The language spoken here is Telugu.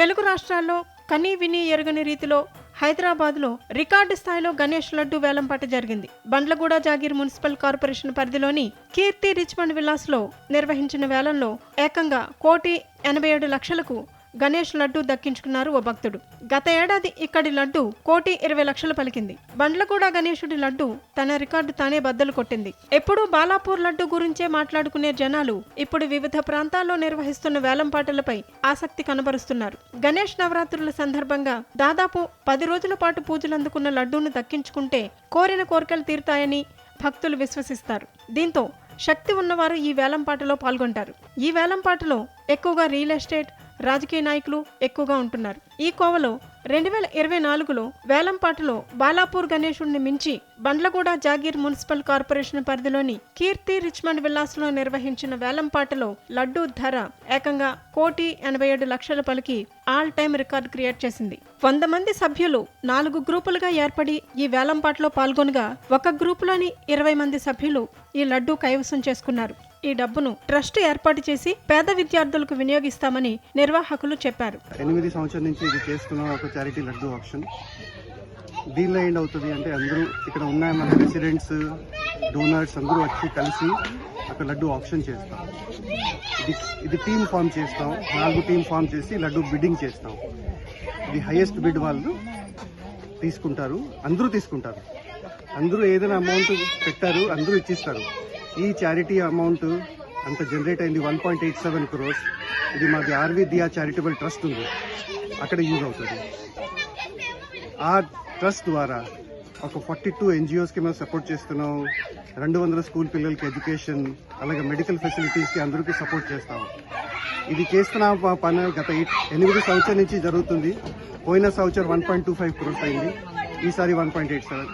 తెలుగు రాష్ట్రాల్లో కనీ విని ఎరుగని రీతిలో హైదరాబాద్లో రికార్డు స్థాయిలో గణేష్ లడ్డు వేలంపాట జరిగింది. బండ్లగూడ జాగీర్ మున్సిపల్ కార్పొరేషన్ పరిధిలోని కీర్తి రిచ్మండ్ విలాస్లో నిర్వహించిన వేలంలో ఏకంగా కోటి ఎనభై ఏడు లక్షలకు గణేష్ లడ్డు దక్కించుకున్నారు ఓ భక్తుడు. గత ఏడాది ఇక్కడి లడ్డు కోటి ఇరవై లక్షలు పలికింది. బండ్లగూడ గణేశుడి లడ్డు తన రికార్డు తానే బద్దలు కొట్టింది. ఎప్పుడూ బాలాపూర్ లడ్డు గురించే మాట్లాడుకునే జనాలు ఇప్పుడు వివిధ ప్రాంతాల్లో నిర్వహిస్తున్న వేలంపాటలపై ఆసక్తి కనబరుస్తున్నారు. గణేష్ నవరాత్రుల సందర్భంగా దాదాపు పది రోజుల పాటు పూజలు అందుకున్న లడ్డూను దక్కించుకుంటే కోరిన కోరికలు తీరుతాయని భక్తులు విశ్వసిస్తారు. దీంతో శక్తి ఉన్నవారు ఈ వేలంపాటలో పాల్గొంటారు. ఈ వేలంపాటలో ఎక్కువగా రియల్ ఎస్టేట్ రాజకీయ నాయకులు ఎక్కువగా ఉంటున్నారు. ఈ కోవలో రెండు వేల ఇరవై నాలుగులో వేలంపాటలో బాలాపూర్ గణేశుడిని మించి బండ్లగూడ జాగీర్ మున్సిపల్ కార్పొరేషన్ పరిధిలోని కీర్తి రిచ్మండ్ విల్లాస్లో నిర్వహించిన వేలంపాటలో లడ్డూ ధర ఏకంగా కోటి ఎనభై ఏడు లక్షల పలికి ఆల్ టైమ్ రికార్డు క్రియేట్ చేసింది. వంద మంది సభ్యులు నాలుగు గ్రూపులుగా ఏర్పడి ఈ వేలంపాటలో పాల్గొనగా ఒక గ్రూపులోని ఇరవై మంది సభ్యులు ఈ లడ్డూ కైవసం చేసుకున్నారు. ఈ డబ్బును ట్రస్ట్ ఏర్పాటు చేసి పేద విద్యార్థులకు వినియోగిస్తామని నిర్వాహకులు చెప్పారు. ఎనిమిది సంవత్సరం నుంచి ఇది చేస్తున్న ఒక చారిటీ లడ్డు ఆప్షన్ దీనిలో ఏంటి అవుతుంది అంటే అందరూ ఇక్కడ ఉన్న మన రెసిడెంట్స్ డోనర్స్ అందరూ వచ్చి కలిసి అక్కడ లడ్డు ఆప్షన్ చేస్తాం. ఇది ఇది టీమ్ ఫామ్ చేస్తాం. నాలుగు టీమ్ ఫామ్ చేసి లడ్డు బిడ్డింగ్ చేస్తాం. ఇది హైయెస్ట్ బిడ్ వాళ్ళు తీసుకుంటారు. అందరూ తీసుకుంటారు. అందరూ ఏదైనా అమౌంట్ పెట్టారు అందరూ ఇచ్చిస్తారు. ఈ చారిటీ అమౌంట్ అంత జనరేట్ అయింది one point eight seven crores ఇది మాది ఆర్వి దియా చారిటబుల్ ట్రస్ట్ ఉంది. అక్కడ యూజ్ అవుతుంది. ఆ ట్రస్ట్ ద్వారా ఒక ఫార్టీ టూ ఎన్జిఓస్కి మేము సపోర్ట్ చేస్తున్నాం. రెండు వందల స్కూల్ పిల్లలకి ఎడ్యుకేషన్ అలాగే మెడికల్ ఫెసిలిటీస్కి అందరికీ సపోర్ట్ చేస్తాం. ఇది చేస్తున్న పని గత ఎనిమిది సంవత్సరం నుంచి జరుగుతుంది. పోయిన సంవత్సరం one point two five crores అయింది. ఈసారి వన్ పాయింట్ ఎయిట్ సెవెన్